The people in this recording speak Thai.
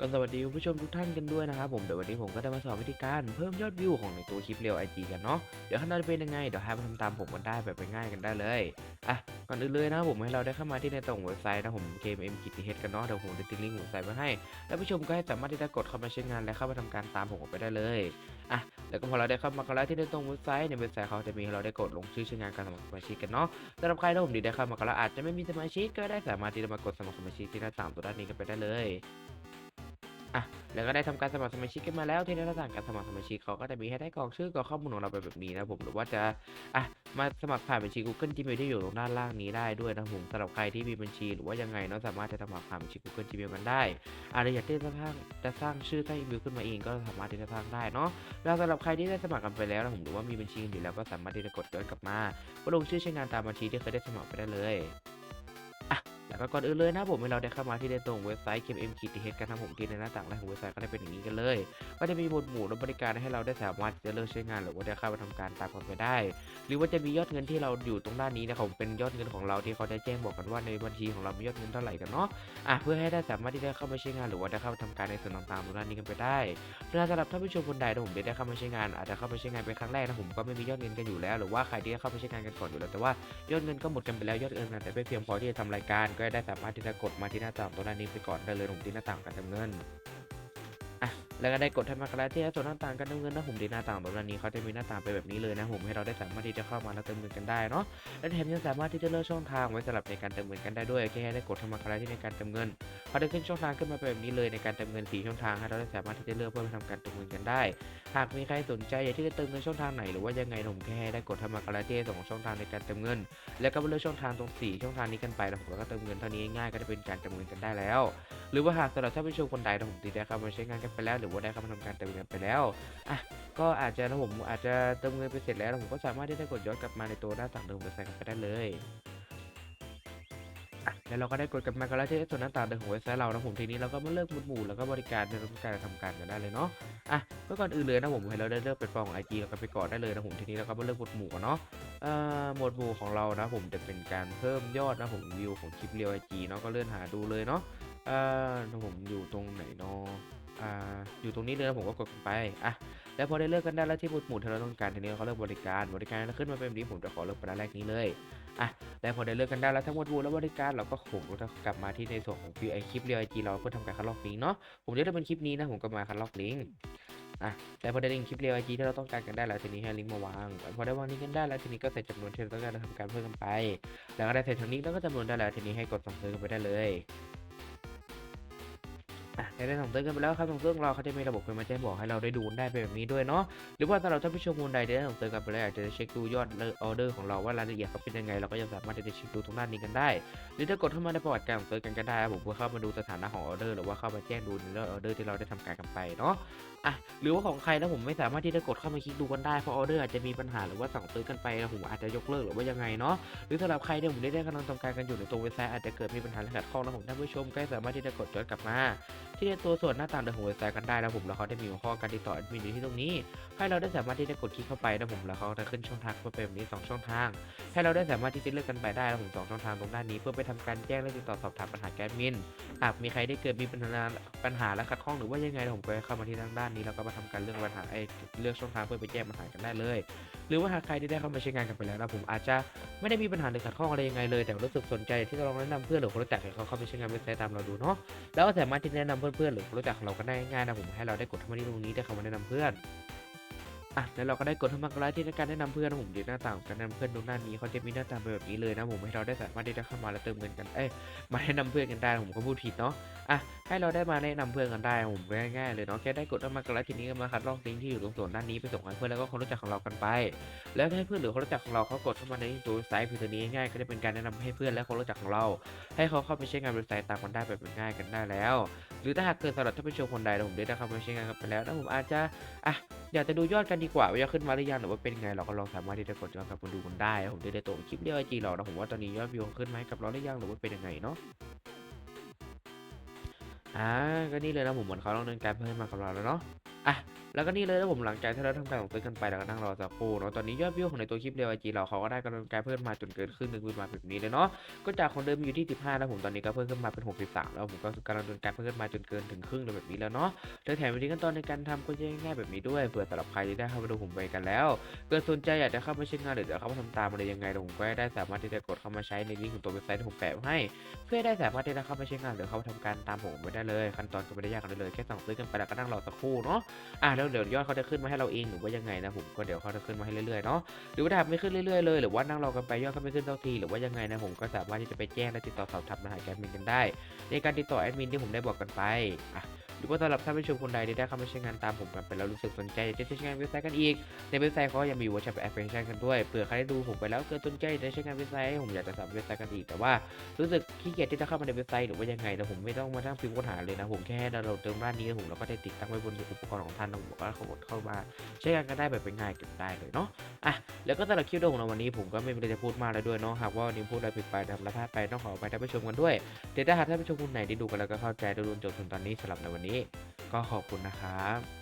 ก็สวัสดีคุณผู้ชมทุกท่านกันด้วยนะครับผมเดี๋ยววันนี้ผมก็จะมาสอนวิธีการเพิ่มยอดวิวของในตัวคลิปเร็ว IG กันเนาะเดี๋ยวขั้นตอนเป็นยังไงเดี๋ยวให้มาทำตามผมกันได้แบบง่ายๆกันได้เลยอะก่อนอื่นเลยนะผมให้เราได้เข้ามาที่ในตรงเว็บไซต์นะผม KMM กิติเฮดกันเนาะเดี๋ยวผมจะทิ้งลิงก์เว็บไซต์ไว้ให้ แล้วผู้ชมก็ให้สามารถที่จะกดเข้ามาใช้งานและเข้ามาทำการตามผมไปได้เลยอะแล้วก็พอเราได้เข้ามากันแล้วที่ในตรงเว็บไซต์ในเว็บไซต์เขาจะมีให้เราได้กดลงชื่อใช้งานการสมัครสมาชิกกันเนาะสำหรับใครที่ผมดีได้เข้ามากันแล้วอาจจะไม่มีสมาชิกก็ได้สามารถที่จะมากดสมัครสมาชิกที่หน้าต่างตัวด้านนี้กันไปได้เลย แล้วก็ได้ทำการสมัครสมาชิกกันมาแล้วที่หน้าต่างการสมัครสมาชิกเขาก็จะมีให้ได้กรอกชื่อกรอกข้อมูลของเราไปแบบนี้นะผมหรือว่าจะอะมาสมัครผ่านบัญชี Google Gmail ที่อยู่ตรงด้านล่างนี้ได้ด้วยนะผมสำหรับใครที่มีบัญชีหรือว่ายังไงเนาะสามารถจะสมัครผ่านบัญชี Google Gmail กันได้อะไรอยากที่จะสร้างจะสร้างชื่อสร้างอีเมลขึ้นมาเองก็สามารถที่จะสร้างได้เนาะแล้วสำหรับใครที่ได้สมัครกันไปแล้วนะผมหรือว่ามีบัญชีอยู่แล้วก็สามารถที่จะกดย้อนกลับมาก็ลงชื่อใช้งานตามบัญชีที่เคยได้สมัครไปได้เลย แล้วก็ก่อนอื่นเลยนะผมให้เราได้เข้ามาที่ในตรงเว็บไซต์ KMM ขีดทีเกันนะผมที่ในหน้าต่างแรกของเว็บไซต์ก็ได้เป็นอย่างนี้กันเลยก็จะมีหมวดหมู่และบริการให้เราได้สามารถจะเลือกใช้งานหรือว่าได้เข้าไปทำการตามกันไปได้ หรือว่าจะมียอดเงินที่เราอยู่ตรงด้านนี้นะครับผมเป็นยอดเงินของเราที่เขาได้แจ้งบอกกันว่าในบัญชีของเรามียอดเงินเท่าไหร่กันเนาะอะเพื่อให้ได้สามารถที่ได้เข้ามาใช้งานหรือว่าได้เข้าไปทำการในส่วนต่างๆตรงด้านนี้กันไปได้เพื่อสำหรับท่านผู้ชมคนใดที่ผมได้เข้ามาใช้งาน อาจจะเข้าไปใช้งานเป็นครั้งแรกนะผมก็ไม่มียอดเงินกันอยู่แล้ว หรือว่าใครที่ได้เข้าไปใช้งานกันก่อนอยู่แล้วแต่ว่ายอดเงินก็หมดกันไปแล้วยอดเงินอาจจะไม่เพียงพอที่จะทำรายการก็ได้สามารถที่จะกดมาที่หน้าต่างตรงด้านนี้ไปก่อนได้เลยผมที่หน้าต่างการทำเงินอ่ แล้วก็ได้กดทำมากระที่ส่วนหน้าต่างการทำเงินนะผมที่หน้าต่างตรงด้านนี้เขาจะมีหน้าต่างไปแบบนี้เลยนะผมให้เราได้สามารถที่จะเข้ามาแล้วเติมเงินกันได้เนาะและแถมยังสามารถที่จะเลือกช่องทางไว้สำหรับในการเติมเงินกันได้ด้วยแค่ได้กดทำมากระที่ในการเติมเงินเขาได้ขึ้นช่องทางขึ้นมาแบบนี้เลยในการเติมเงินสีช่องทางให้เราได้สามารถที่จะเลือกเพื่อทำการเติมเงินกันได้ หากมีใครสนใจอยากที่จะเติมเงินช่องทางไหนหรือว่ายังไงผมแค่ได้กดทำมากระที่สองช่องทางในการเติมเงิน แล้วก็เลือกช่องทางตรงสี่ช่องทางนี้กันไปแล้วผมก็เติมเงินเท่านี้ง่ายก็จะเป็นการเติมเงินกันได้แล้ว หรือว่าหากสำหรับท่านผู้ชมคนใดผมติดได้เข้ามาใช้งานกันไปแล้วรือว่าได้เข้ามาทำการเติมเงินไปแล้วอะก็อาจจะนะผมอาจจะเติมเงินไปเสร็จแล้วผมก็สามารถที่จะกดย้อนกลับมาในตัวหน้าต่างเดิมเว็บไซต์ไปได้เลยอะแล้วเราก็ได้กดกลับมากันแล้วที่ส่วนหน้าต่างเดิมของเว็บไซต์เรานะผมทีนี้เราก็มาเลือกหมวดหมู่แล้วก็บริการในการทำการกันได้เลยเนาะอะเมื่อก่อนอื่นเลยนะผมให้เราได้เลือกเป็นฟองไอจีเราก็ไปก่อนได้เลยนะผมทีนี้เราก็มาเลือกหมวดหมู่กันเนาะเอ่อหมวดหมู่ของเรานะผมจะเป็นการเพิ่มยอดนะผมวิวของคลิปเรียวไอจีเนาะก็เลื่อนหาดูเลยเนาะเอ่อผมอยู่ตรงไหนเนาะ อ่าอยู่ตรงนี้เลยนะผมก็กดไปอะแล้วพอได้เลือกกันได้แล้วที่หมวดหมู่ที่เราต้องการทีนี้เขาเลือกบริการบริการแล้วขึ้นมาเป็นแบบนี้ผมจะขอเลือกประเด็นแรกนี้เลยอะแล้วพอได้เลือกกันได้แล้วทั้งหมดหมู่และบริการเราก็ผมก็จะกลับมาที่ในส่วนของวิวไอคลิปเรียวไอจีเราเพื่อทำการคัดลอกลิงก์เนาะผมจะได้เป็นคลิปนี้นะผมก็มาคัดลอกลิงก์อะแต่พอได้ลิงก์คลิปเรียวไอจีที่เราต้องการกันได้แล้วทีนี้ให้ลิงก์มาวางพอได้วางลิงก์กันได้แล้วทีนี้ก็ใส่จำนวนที่เราต้องการทำการเพิ่มกันไป แล้วก็ได้ใส่ทางนี้แล้วก็จำนวนได้แล้วทีนี้ให้กดส่งซื้อกันไปได้เลย อะได้ส่งซื้อกันไปแล้วครับส่งซื้อของเราเขาจะมีระบบเป็นมาแจ้งบอกให้เราได้ดูได้ไปแบบนี้ด้วยเนาะหรือว่าสำหรับท่านผู้ชมคนใดได้ส่งซื้อกันไปแล้วอยากจะเช็คดูยอดออเดอร์ของเราว่ารายละเอียดเขาเป็นยังไงเราก็ยังสามารถที่จะเช็คดูตรงด้านนี้กันได้ หรือถ้ากดเข้ามาในประวัติการส่งซื้อกันก็ได้ครับผมเพื่อเข้ามาดูสถานะของออเดอร์หรือว่าเข้ามาแจ้งดูในเรื่องออเดอร์ที่เราได้ทำการกันไปเนาะอะหรือว่าของใครนะผมไม่สามารถที่จะกดเข้ามาคลิกดูกันได้เพราะออเดอร์อาจจะมีปัญหาหรือว่าสั่งซื้อกันไปนะผมอาจจะยกเลิกหรือว่ายังไงเนาะหรือสำหรับใครเนี่ยผมได้กำลังทำการกันอยู่ในตัวเว็บไซต์อาจจะเกิดมีปัญหาและขัดข้องนะผมท่านผู้ชมก็สามารถที่จะกดย้อนกลับมา ที่ในตัวส่วนหน้าต่างเดิมของเว็บไซต์กันได้นะผมแล้วเขาได้มีหัวข้อการติดต่อแอดมินอยู่ที่ตรงนี้ ให้เราได้สามารถที่จะกดคลิกเข้าไปนะผมแล้วเขาจะขึ้นช่องทางมาเป็นแบบนี้สองช่องทาง ให้เราได้สามารถที่จะเลือกกันไปได้นะผมสองช่องทางตรงด้านนี้ เพื่อไปทำการแจ้งและติดต่อสอบถามปัญหาแกดมินหากมีใครได้เกิดมีปัญหาปัญหาและขัดข้องหรือว่ายังไงผมก็เข้ามาที่ทางด้านนี้แล้วก็มาทำการเรื่องปัญหาไอ้เลือกช่องทางเพื่อไปแจ้งปัญหากันได้เลยหรือว่าหากใครที่ได้เข้ามาใช้งานกันไปแล้วนะผมอาจจะไม่ได้มีปัญหาหรือขัดข้องอะไรยังไงเลย แต่รู้สึกสนใจที่จะลองแนะนำเพื่อนหรือคนรู้จักให้เขาเข้าไปใช้งานเว็บไซต์ตามเราดูเนาะแล้วก็สามารถที่แนะนำเพื่อนๆหรือคนรู้จักของเราก็ได้ง่ายนะผมให้เราได้กดเข้ามาที่ตรงนี้ได้เข้ามาแนะนำเพื่อน อะแล้วเราก็ได้กดทำมากรที่ในการแนะนำเพื่อนผมเดี๋ยวหน้าต่างการแนะนำเพื่อนตรงหน้านี้เขาจะมีหน้าต่างแบบนี้เลยนะผมให้เราได้สามารถที่จะเข้ามาแล้วเติมเงินกันเอ้ยมาแนะนำเพื่อนกันได้ผมก็พูดผิดเนาะอะให้เราได้มาแนะนำเพื่อนกันได้ผมง่ายๆเลยเนาะแค่ได้กดทำมากรทีนี้ก็มาคัดลอกลิงก์ที่อยู่ตรงส่วนด้านนี้ไปส่งให้เพื่อนแล้วก็คนรู้จักของเรากันไป แล้วให้เพื่อนหรือคนรู้จักของเราเขากดเข้ามาในตัวเว็บไซต์เพียงตัวนี้ง่ายๆก็จะเป็นการแนะนำให้เพื่อนและคนรู้จักของเรา ให้เขาเข้าไปใช้งานเว็บไซต์ตามกันได้แบบง่ายกันได้แล้ว หรือถ้าหากเกิดสำหรับท่านผู้ชมคนใดผมได้เข้ามาใช้งานกันไปแล้วนะผมอาจจะอะ อยากจะดูยอดกันดีกว่าว่าจะขึ้นมาหรือยังหรือว่าเป็นไงเราก็ลองสามารถที่จะกดย้อนกลับมาดูกันได้ผมได้ตัวคลิปเดียวไอจีเรานะผมว่าตอนนี้ยอดวิวขึ้นไหมกับเราหรือยังหรือว่าเป็นยังไงเนาะอ่าก็นี่เลยนะผมเหมือนเขาลองเดินการเพิ่มมากับเราแล้วเนาะอะแล้วก็นี่เลยนะผมหลังจากที่เราทำการสั่งซื้อกันไปแล้วก็นั่งรอสักครู่เนาะตอนนี้ยอดวิวของในตัวคลิปเรียวไอจีเราเขาก็ได้กำลังใจเพิ่มมาจนเกินครึ่งหนึ่งขึ้นมาแบบนี้เลยเนาะก็จากคนเดิมอยู่ที่ 15 แล้วผมตอนนี้ก็เพิ่มขึ้นมาเป็น 63 แล้วผมก็กำลังโดนการเพิ่มขึ้นมาจนเกินถึงครึ่งเลยแบบนี้แล้วเนาะโดยแถมวิธีขั้นตอนในการทำก็จะง่ายแบบนี้ด้วยเผื่อสำหรับใครที่ได้เข้ามาดูผมไปกันแล้วเกิดสนใจอยากจะเข้ามาใช้งานหรือจะเข้ามาทำตามอะไรยังไงผมก็ได้สามารถที่จะกดเข้ามาใช้ในลิงก์ของตัวเว็บไซต์ที่ผมแปะให้ เพื่อได้สามารถที่จะเข้ามาใช้งานหรือเข้ามาทำการตามผมไปได้เลย ขั้นตอนก็ไม่ได้ยากเลยแค่สั่งซื้อกันไปแล้วก็นั่งรอสักครู่เนาะอะแล้วเดี๋ยวยอดเขาจะขึ้นมาให้เราเองหรือว่ายังไงนะผมก็เดี๋ยวเขาจะขึ้นมาให้เรื่อยๆเนาะหรือว่าถ้าไม่ขึ้นเรื่อยๆเลยหรือว่านั่งรอกันไปยอดก็ไม่ขึ้นสักทีหรือว่ายังไงนะผมก็สามารถที่จะไปแจ้งและติดต่อสอบถามรหัสแอดมินกันได้ ในการติดต่อแอดมินที่ผมได้บอกกันไปอะ หรือว่าสำหรับท่านผู้ชมคนใดที่ได้เข้ามาใช้งานตามผมกันไปแล้วรู้สึกสนใจอยากจะใช้งานเว็บไซต์กันอีก ในเว็บไซต์เขายังมีเวอร์ชันแอปพลิเคชันกันด้วยเผื่อใครได้ดูผมไปแล้วเกิดสนใจจะใช้งานเว็บไซต์ผมอยากจะทำเว็บไซต์กันอีกแต่ว่ารู้สึกขี้เกียจที่จะเข้ามาในเว็บไซต์หรือว่ายังไงแต่ผมไม่ต้องมานั่งพิมพ์ค้นหาเลยนะผมแค่ดาวน์โหลดเติมด้านนี้ผมแล้วก็ได้ติดตั้งไว้บนอุปกรณ์ของท่านแล้วผมก็เข้ามาใช้งานกันได้แบบเป็นง่ายเก็บได้เลยเนาะอะแล้วก็สำหรับคลิปของเราวันนี้ผมก็ไม่มีอะไรจะพูดมากแล้วด้วยเนาะหากว่าวันนี้พูดอะไรผิดไปทำละพลาดไปต้องขออภัยท่านผู้ชมกันด้วยเดี๋ยวถ้าหากท่านผู้ชมคนไหนที่ดูกันแล้วก็เข้าใจได้ดูจนจนตอนนี้สำหรับในวันนี้ ก็ขอบคุณนะครับ